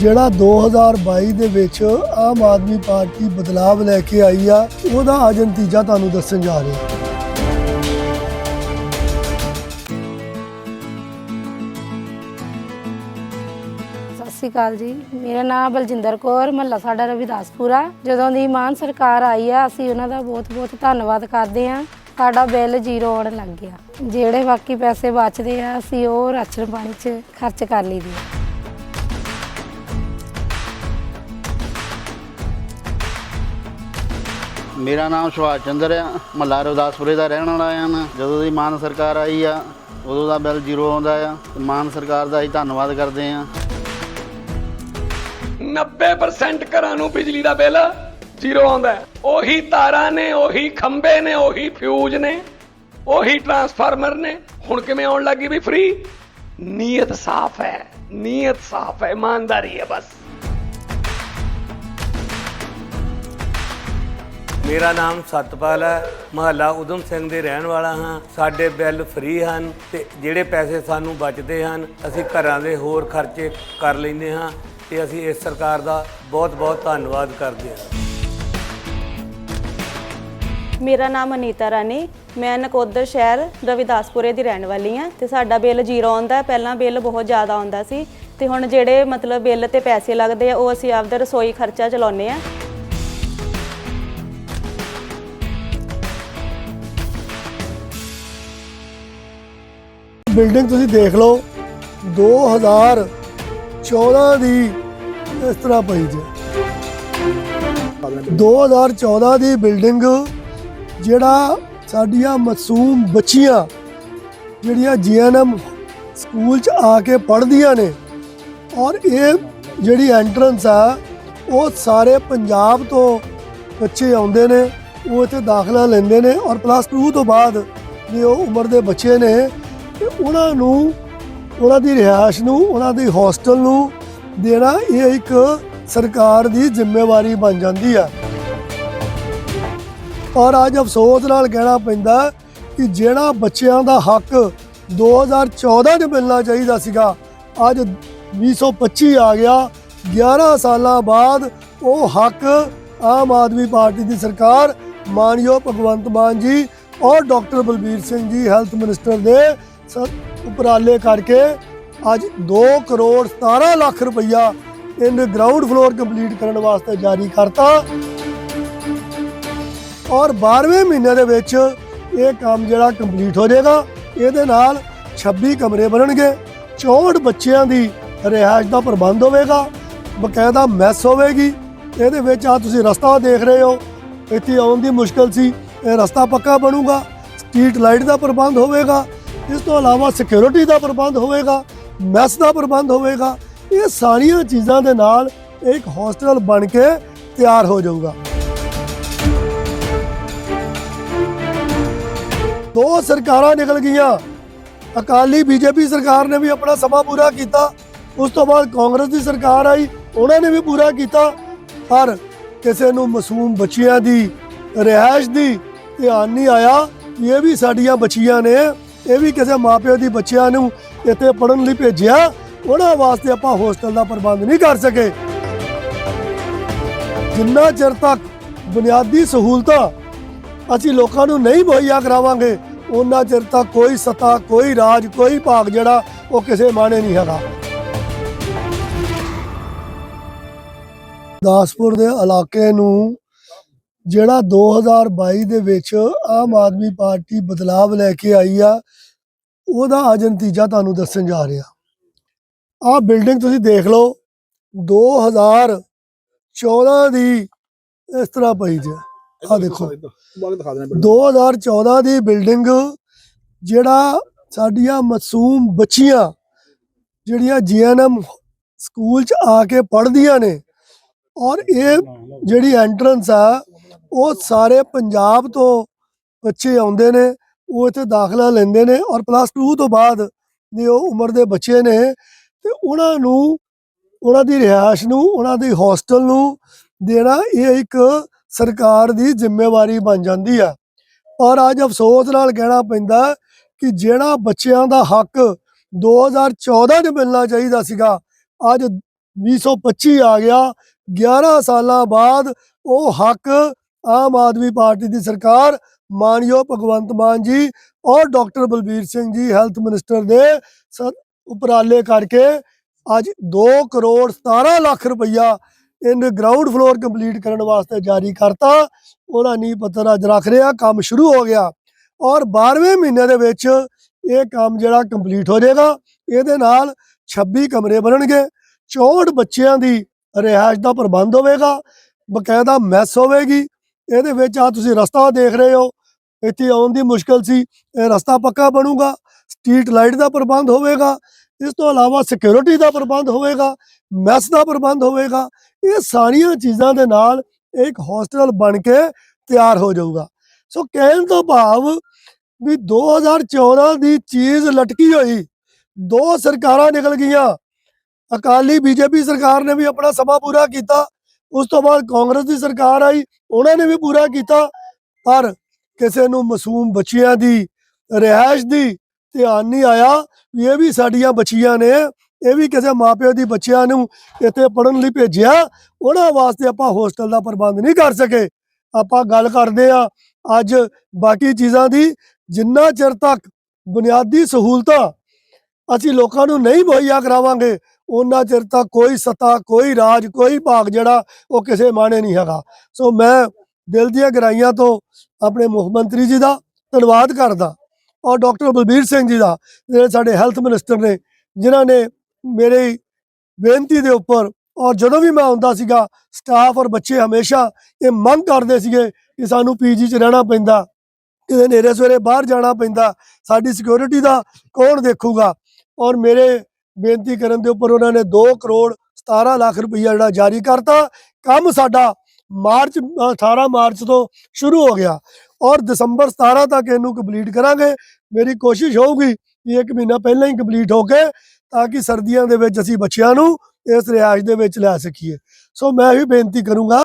ਜਿਹੜਾ 2022 ਦੇ ਵਿੱਚ ਆਮ ਆਦਮੀ ਪਾਰਟੀ ਬਦਲਾਵ ਲੈ ਕੇ ਆਈ ਆ, ਉਹਦਾ ਅੱਜ ਨਤੀਜਾ ਤੁਹਾਨੂੰ ਦੱਸਣ ਜਾ ਰਹੇ। ਹਾਂ ਸਤਿ ਸ਼੍ਰੀ ਅਕਾਲ ਜੀ। ਮੇਰਾ ਨਾਮ ਬਲਜਿੰਦਰ ਕੌਰ, ਮਹੱਲਾ ਸਾਡਾ ਰਵਿਦਾਸਪੁਰਾ। ਜਦੋਂ ਦੀ ਮਾਨ ਸਰਕਾਰ ਆਈ ਆ, ਅਸੀਂ ਉਹਨਾਂ ਦਾ ਬਹੁਤ ਬਹੁਤ ਧੰਨਵਾਦ ਕਰਦੇ ਆ ਸਾਡਾ ਬਿੱਲ ਜ਼ੀਰੋ ਆਉਣ ਲੱਗ ਗਿਆ। ਜਿਹੜੇ ਬਾਕੀ ਪੈਸੇ ਬਚਦੇ ਆ, ਅਸੀਂ ਉਹ ਰਾਸ਼ਨ ਪਾਣੀ 'ਚ ਖਰਚ ਕਰ ਲਈਦੇ ਆ। ਮੇਰਾ ਨਾਮ ਸੁਭਾਸ਼ ਚੰਦਰ ਆ। ਮਹੱਲਾ ਰਵਿਦਾਸਪੁਰੇ ਦਾ ਰਹਿਣ ਵਾਲਾ ਆ ਜਦੋਂ ਦੀ ਮਾਨ ਸਰਕਾਰ ਆਈ ਆ, ਉਦੋਂ ਦਾ ਬਿੱਲ ਜ਼ੀਰੋ ਆਉਂਦਾ ਆ। ਮਾਨ ਸਰਕਾਰ ਦਾ ਅਸੀਂ ਧੰਨਵਾਦ ਕਰਦੇ ਆ। 90% ਘਰਾਂ ਨੂੰ ਬਿਜਲੀ ਦਾ ਬਿੱਲ ਜ਼ੀਰੋ ਆਉਂਦਾ ਹੈ। ਉਹੀ ਤਾਰਾਂ ਨੇ, ਉਹੀ ਖੰਭੇ ਨੇ, ਉਹੀ ਫਿਊਜ਼ ਨੇ, ਉਹੀ ਟਰਾਂਸਫਾਰਮਰ ਨੇ। ਹੁਣ ਕਿਵੇਂ ਆਉਣ ਲੱਗੀ ਵੀ ਫ੍ਰੀ ਨੀਅਤ ਸਾਫ਼ ਹੈ। ਨੀਅਤ ਸਾਫ਼ ਹੈ, ਇਮਾਨਦਾਰੀ ਹੈ ਬਸ। ਮੇਰਾ ਨਾਮ ਸਤਪਾਲ ਹੈ, ਮਹੱਲਾ ਉਦਮ ਸਿੰਘ ਦੇ ਰਹਿਣ ਵਾਲਾ ਹਾਂ। ਸਾਡੇ ਬਿੱਲ ਫ੍ਰੀ ਹਨ ਤੇ ਜਿਹੜੇ ਪੈਸੇ ਸਾਨੂੰ ਬਚਦੇ ਹਨ, ਅਸੀਂ ਘਰਾਂ ਦੇ ਹੋਰ ਖਰਚੇ ਕਰ ਲੈਂਦੇ ਹਾਂ ਤੇ ਅਸੀਂ ਇਸ ਸਰਕਾਰ ਦਾ ਬਹੁਤ-ਬਹੁਤ ਧੰਨਵਾਦ ਕਰਦੇ ਹਾਂ। ਮੇਰਾ ਨਾਮ ਅਨੀਤਾ ਰਾਣੀ, ਮੈਂ ਨਕੋਦਰ ਸ਼ਹਿਰ ਰਵਿਦਾਸਪੁਰੇ ਦੀ ਰਹਿਣ ਵਾਲੀ ਹਾਂ ਤੇ ਸਾਡਾ ਬਿੱਲ ਜ਼ੀਰੋ ਆਉਂਦਾ, ਪਹਿਲਾਂ ਬਿੱਲ ਬਹੁਤ ਜ਼ਿਆਦਾ ਆਉਂਦਾ ਸੀ ਤੇ ਹੁਣ ਜਿਹੜੇ ਮਤਲਬ ਬਿੱਲ ਤੇ ਪੈਸੇ ਲੱਗਦੇ ਆ, ਉਹ ਅਸੀਂ ਆਪਦਾ ਰਸੋਈ ਖਰਚਾ ਚਲਾਉਂਦੇ ਆ ਬਿਲਡਿੰਗ ਤੁਸੀਂ ਦੇਖ ਲਓ 2014 ਦੀ ਇਸ ਤਰ੍ਹਾਂ ਪਈ ਜੇ। 2014 ਦੀ ਬਿਲਡਿੰਗ, ਜਿਹੜਾ ਸਾਡੀਆਂ ਮਾਸੂਮ ਬੱਚੀਆਂ, ਜਿਹੜੀਆਂ ਜੀਐਨਐਮ ਸਕੂਲ ਚ ਆ ਕੇ ਪੜ੍ਹਦੀਆਂ ਨੇ, ਔਰ ਇਹ ਜਿਹੜੀ ਐਂਟਰੈਂਸ ਆ, ਉਹ ਸਾਰੇ ਪੰਜਾਬ ਤੋਂ ਬੱਚੇ ਆਉਂਦੇ ਨੇ, ਉਹ ਇੱਥੇ ਦਾਖਲਾ ਲੈਂਦੇ ਨੇ, ਔਰ ਪਲੱਸ 2 ਤੋਂ ਬਾਅਦ ਜੇ ਉਹ ਉਮਰ ਦੇ ਬੱਚੇ ਨੇ ਉਹਨਾਂ ਨੂੰ, ਉਹਨਾਂ ਦੀ ਰਿਹਾਇਸ਼ ਨੂੰ, ਉਹਨਾਂ ਦੀ ਹੋਸਟਲ ਨੂੰ ਦੇਣਾ ਇਹ ਇੱਕ ਸਰਕਾਰ ਦੀ ਜ਼ਿੰਮੇਵਾਰੀ ਬਣ ਜਾਂਦੀ ਆ। ਔਰ ਅੱਜ ਅਫਸੋਸ ਨਾਲ ਕਹਿਣਾ ਪੈਂਦਾ ਕਿ ਜਿਹੜਾ ਬੱਚਿਆਂ ਦਾ ਹੱਕ 2014 'ਚ ਮਿਲਣਾ ਚਾਹੀਦਾ ਸੀਗਾ, ਅੱਜ 2025 ਆ ਗਿਆ। 11 ਸਾਲਾਂ ਬਾਅਦ ਉਹ ਹੱਕ ਆਮ ਆਦਮੀ ਪਾਰਟੀ ਦੀ ਸਰਕਾਰ, ਮਾਨਯੋਗ ਭਗਵੰਤ ਮਾਨ ਜੀ ਔਰ doctor Balbir Singh ji, health minister ਦੇ ਉਪਰਾਲੇ ਕਰਕੇ ਅੱਜ 2 ਕਰੋੜ 17 ਲੱਖ ਰੁਪਈਆ ਇਨ ਗਰਾਊਂਡ ਫਲੋਰ ਕੰਪਲੀਟ ਕਰਨ ਵਾਸਤੇ ਜਾਰੀ ਕਰਤਾ। ਔਰ 12ਵੇਂ ਮਹੀਨੇ ਦੇ ਵਿੱਚ ਇਹ ਕੰਮ ਜਿਹੜਾ ਕੰਪਲੀਟ ਹੋ ਜਾਏਗਾ, ਇਹਦੇ ਨਾਲ 26 ਕਮਰੇ ਬਣਨਗੇ 64 ਬੱਚਿਆਂ ਦੀ ਰਿਹਾਇਸ਼ ਦਾ ਪ੍ਰਬੰਧ ਹੋਵੇਗਾ, ਬਕਾਇਦਾ ਮੈਸ ਹੋਵੇਗੀ। ਇਹਦੇ ਵਿੱਚ ਆ ਤੁਸੀਂ ਰਸਤਾ ਦੇਖ ਰਹੇ ਹੋ, ਇੱਥੇ ਆਉਣ ਦੀ ਮੁਸ਼ਕਲ ਸੀ, ਇਹ ਰਸਤਾ ਪੱਕਾ ਬਣੂਗਾ ਸਟਰੀਟ ਲਾਈਟ ਦਾ ਪ੍ਰਬੰਧ ਹੋਵੇਗਾ ਇਸ ਤੋਂ ਇਲਾਵਾ ਸਿਕਿਉਰਿਟੀ ਦਾ ਪ੍ਰਬੰਧ ਹੋਵੇਗਾ ਮੈਸ ਦਾ ਪ੍ਰਬੰਧ ਹੋਵੇਗਾ। ਇਹ ਸਾਰੀਆਂ ਚੀਜ਼ਾਂ ਦੇ ਨਾਲ ਇੱਕ ਹੋਸਟਲ ਬਣ ਕੇ ਤਿਆਰ ਹੋ ਜਾਊਗਾ। ਦੋ ਸਰਕਾਰਾਂ ਨਿਕਲ ਗਈਆਂ। ਅਕਾਲੀ ਬੀਜੇਪੀ ਸਰਕਾਰ ਨੇ ਵੀ ਆਪਣਾ ਸਮਾਂ ਪੂਰਾ ਕੀਤਾ। ਉਸ ਤੋਂ ਬਾਅਦ ਕਾਂਗਰਸ ਦੀ ਸਰਕਾਰ ਆਈ, ਉਹਨਾਂ ਨੇ ਵੀ ਪੂਰਾ ਕੀਤਾ। ਪਰ ਕਿਸੇ ਨੂੰ ਮਾਸੂਮ ਬੱਚਿਆਂ ਦੀ, ਰਿਹਾਇਸ਼ ਦੀ ਧਿਆਨ ਨਹੀਂ ਆਇਆ। ਇਹ ਵੀ ਸਾਡੀਆਂ ਬੱਚੀਆਂ ਨੇ ਇਹ ਵੀ ਕਿਸੇ ਮਾਪਿਓ ਦੀ ਬੱਚਿਆਂ ਨੂੰ ਇੱਥੇ ਪੜਨ ਲਈ ਭੇਜਿਆ, ਉਹਨਾਂ ਵਾਸਤੇ ਆਪਾਂ ਹੋਸਟਲ ਦਾ ਪ੍ਰਬੰਧ ਨਹੀਂ ਕਰ ਸਕੇ। ਜਿੰਨਾ ਚਿਰ ਤੱਕ ਬੁਨਿਆਦੀ ਸਹੂਲਤਾਂ ਅਸੀਂ ਲੋਕਾਂ ਨੂੰ ਨਹੀਂ ਮੁਹੱਈਆ ਕਰਾਵਾਂਗੇ, ਉਹਨਾਂ ਚਿਰ ਤੱਕ ਕੋਈ ਸਤਾ, ਕੋਈ ਰਾਜ, ਕੋਈ ਭਾਗ ਜਿਹੜਾ ਉਹ ਕਿਸੇ ਮਾਣੇ ਨਹੀਂ ਹੈਗਾ। ਦਾਸਪੁਰ ਦੇ ਇਲਾਕੇ ਨੂੰ ਜਿਹੜਾ 2022 ਦੇ ਵਿੱਚ ਆਮ ਆਦਮੀ ਪਾਰਟੀ ਬਦਲਾਵ ਲੈ ਕੇ ਆਈ ਆ ਉਹਦਾ ਅੱਜ ਨਤੀਜਾ ਤੁਹਾਨੂੰ ਦੱਸਣ ਜਾ ਰਿਹਾ। ਆਹ ਬਿਲਡਿੰਗ ਤੁਸੀਂ ਦੇਖ ਲਓ 2014 ਦੀ ਇਸ ਤਰ੍ਹਾਂ ਪਈ ਜੇ। ਆਹ ਦੇਖੋ। 2014 ਦੀ ਬਿਲਡਿੰਗ ਜਿਹੜਾ ਸਾਡੀਆਂ ਮਾਸੂਮ ਬੱਚੀਆਂ ਜਿਹੜੀਆਂ ਜੀਐਨਐਮ ਸਕੂਲ ਚ ਆ ਕੇ ਪੜ੍ਹਦੀਆਂ ਨੇ ਔਰ ਇਹ ਜਿਹੜੀ ਐਂਟਰੈਂਸ ਆ ਉਹ ਸਾਰੇ ਪੰਜਾਬ ਤੋਂ ਬੱਚੇ ਆਉਂਦੇ ਨੇ, ਉਹ ਇੱਥੇ ਦਾਖਲਾ ਲੈਂਦੇ ਨੇ ਔਰ ਪਲੱਸ 2 ਤੋਂ ਬਾਅਦ ਜੇ ਉਹ ਉਮਰ ਦੇ ਬੱਚੇ ਨੇ ਤੇ ਉਹਨਾਂ ਨੂੰ, ਉਹਨਾਂ ਦੀ ਰਿਹਾਇਸ਼ ਨੂੰ, ਉਹਨਾਂ ਦੀ ਹੋਸਟਲ ਨੂੰ ਦੇਣਾ ਇਹ ਇੱਕ ਸਰਕਾਰ ਦੀ ਜ਼ਿੰਮੇਵਾਰੀ ਬਣ ਜਾਂਦੀ ਆ। ਔਰ ਅੱਜ ਅਫਸੋਸ ਨਾਲ ਕਹਿਣਾ ਪੈਂਦਾ ਕਿ ਜਿਹੜਾ ਬੱਚਿਆਂ ਦਾ ਹੱਕ 2014 'ਚ ਮਿਲਣਾ ਚਾਹੀਦਾ ਸੀਗਾ, ਅੱਜ 2025 ਆ ਗਿਆ 11 ਸਾਲਾਂ ਬਾਅਦ ਉਹ ਹੱਕ ਆਮ ਆਦਮੀ ਪਾਰਟੀ ਦੀ ਸਰਕਾਰ ਮਾਨਯੋਗ ਭਗਵੰਤ ਮਾਨ ਜੀ ਔਰ doctor Balbir Singh ji health minister ਦੇ ਸ- ਉਪਰਾਲੇ ਕਰਕੇ ਅੱਜ 2 ਕਰੋੜ 17 ਲੱਖ ਰੁਪਈਆ ਇਨ ਗਰਾਊਂਡ ਫਲੋਰ ਕੰਪਲੀਟ ਕਰਨ ਵਾਸਤੇ ਜਾਰੀ ਕਰਤਾ। ਉਹਦਾ ਨੀਂਹ ਪੱਥਰ ਅੱਜ ਰੱਖ ਰਿਹਾ, ਕੰਮ ਸ਼ੁਰੂ ਹੋ ਗਿਆ ਔਰ 12ਵੇਂ ਮਹੀਨੇ ਦੇ ਵਿੱਚ ਇਹ ਕੰਮ ਜਿਹੜਾ ਕੰਪਲੀਟ ਹੋ ਜਾਏਗਾ, ਇਹਦੇ ਨਾਲ 26 ਕਮਰੇ ਬਣਨਗੇ 64 ਬੱਚਿਆਂ ਦੀ ਰਿਹਾਇਸ਼ ਦਾ ਪ੍ਰਬੰਧ ਹੋਵੇਗਾ, ਬਕਾਇਦਾ ਮੈਸ ਹੋਵੇਗੀ ਇਹਦੇ ਵਿੱਚ ਆ ਤੁਸੀਂ ਰਸਤਾ ਦੇਖ ਰਹੇ ਹੋ, ਇੱਥੇ ਆਉਣ ਦੀ ਮੁਸ਼ਕਲ ਸੀ, ਇਹ ਰਸਤਾ ਪੱਕਾ ਬਣੂਗਾ ਸਟਰੀਟ ਲਾਈਟ ਦਾ ਪ੍ਰਬੰਧ ਹੋਵੇਗਾ, ਇਸ ਤੋਂ ਇਲਾਵਾ ਸਿਕਿਉਰਿਟੀ ਦਾ ਪ੍ਰਬੰਧ ਹੋਵੇਗਾ ਮੈਸ ਦਾ ਪ੍ਰਬੰਧ ਹੋਵੇਗਾ, ਇਹ ਸਾਰੀਆਂ ਚੀਜ਼ਾਂ ਦੇ ਨਾਲ ਇੱਕ ਹੌਸਟਲ ਬਣ ਕੇ ਤਿਆਰ ਹੋ ਜਾਊਗਾ। ਸੋ ਕਹਿਣ ਤੋਂ ਭਾਵ ਵੀ 2014 ਦੀ ਚੀਜ਼ ਲਟਕੀ ਹੋਈ, ਦੋ ਸਰਕਾਰਾਂ ਨਿਕਲ ਗਈਆਂ, ਅਕਾਲੀ ਬੀਜੇਪੀ ਸਰਕਾਰ ਨੇ ਵੀ ਆਪਣਾ ਸਮਾਂ ਪੂਰਾ ਕੀਤਾ ਉਸ ਤੋਂ ਬਾਅਦ ਕਾਂਗਰਸ ਦੀ ਸਰਕਾਰ ਆਈ, ਉਹਨਾਂ ਨੇ ਵੀ ਪੂਰਾ ਕੀਤਾ, ਪਰ ਕਿਸੇ ਨੂੰ ਮਾਸੂਮ ਬੱਚਿਆਂ ਦੀ, ਰਿਹਾਇਸ਼ ਦੀ ਧਿਆਨ ਨਹੀਂ ਆਇਆ ਇਹ ਵੀ ਸਾਡੀਆਂ ਬੱਚੀਆਂ ਨੇ, ਇਹ ਵੀ ਕਿਸੇ ਮਾਪਿਓ ਦੀ ਬੱਚਿਆਂ ਨੂੰ ਇੱਥੇ ਪੜਨ ਲਈ ਭੇਜਿਆ, ਉਹਨਾਂ ਵਾਸਤੇ ਆਪਾਂ ਹੋਸਟਲ ਦਾ ਪ੍ਰਬੰਧ ਨਹੀਂ ਕਰ ਸਕੇ। ਆਪਾਂ ਗੱਲ ਕਰਦੇ ਆ ਅੱਜ ਬਾਕੀ ਚੀਜ਼ਾਂ ਦੀ, ਜਿੰਨਾ ਚਿਰ ਤੱਕ ਬੁਨਿਆਦੀ ਸਹੂਲਤਾਂ ਅਸੀਂ ਲੋਕਾਂ ਨੂੰ ਨਹੀਂ ਮੁਹੱਈਆ ਕਰਾਵਾਂਗੇ ਉਹਨਾਂ ਚਿਰ ਤੱਕ ਕੋਈ ਸੱਤਾ, ਕੋਈ ਰਾਜ, ਕੋਈ ਭਾਗ ਜਿਹੜਾ ਉਹ ਕਿਸੇ ਮਾਣੇ ਨਹੀਂ ਹੈਗਾ। ਸੋ ਮੈਂ ਦਿਲ ਦੀਆਂ ਗਹਿਰਾਈਆਂ ਤੋਂ ਆਪਣੇ ਮੁੱਖ ਮੰਤਰੀ ਜੀ ਦਾ ਧੰਨਵਾਦ ਕਰਦਾ ਔਰ ਡਾਕਟਰ ਬਲਬੀਰ ਸਿੰਘ ਜੀ ਦਾ, ਜਿਹੜੇ ਸਾਡੇ ਹੈਲਥ ਮਿਨਿਸਟਰ ਨੇ, ਜਿਨ੍ਹਾਂ ਨੇ ਮੇਰੀ ਬੇਨਤੀ ਦੇ ਉੱਪਰ ਔਰ ਜਦੋਂ ਵੀ ਮੈਂ ਆਉਂਦਾ ਸੀਗਾ, ਸਟਾਫ ਔਰ ਬੱਚੇ ਹਮੇਸ਼ਾ ਇਹ ਮੰਗ ਕਰਦੇ ਸੀਗੇ ਕਿ ਸਾਨੂੰ ਪੀਜੀ 'ਚ ਰਹਿਣਾ ਪੈਂਦਾ, ਕਿਤੇ ਨੇਰੇ ਸਵੇਰੇ ਬਾਹਰ ਜਾਣਾ ਪੈਂਦਾ, ਸਾਡੀ ਸਿਕਿਉਰਿਟੀ ਦਾ ਕੌਣ ਦੇਖੂਗਾ? ਔਰ ਮੇਰੇ ਬੇਨਤੀ ਕਰਨ ਦੇ ਉੱਪਰ ਉਹਨਾਂ ਨੇ 2 ਕਰੋੜ 17 ਲੱਖ ਰੁਪਈਆ ਜਿਹੜਾ ਜਾਰੀ ਕਰਤਾ। ਕੰਮ ਸਾਡਾ ਮਾਰਚ ਅ, 18 ਮਾਰਚ ਤੋਂ ਸ਼ੁਰੂ ਹੋ ਗਿਆ ਔਰ ਦਸੰਬਰ 17 ਤੱਕ ਇਹਨੂੰ ਕੰਪਲੀਟ ਕਰਾਂਗੇ। ਮੇਰੀ ਕੋਸ਼ਿਸ਼ ਹੋਊਗੀ ਕਿ ਇੱਕ ਮਹੀਨਾ ਪਹਿਲਾਂ ਹੀ ਕੰਪਲੀਟ ਹੋ ਕੇ ਤਾਂ ਕਿ ਸਰਦੀਆਂ ਦੇ ਵਿੱਚ ਅਸੀਂ ਬੱਚਿਆਂ ਨੂੰ ਇਸ ਰਿਹਾਇਸ਼ ਦੇ ਵਿੱਚ ਲੈ ਸਕੀਏ। ਸੋ ਮੈਂ ਵੀ ਬੇਨਤੀ ਕਰੂੰਗਾ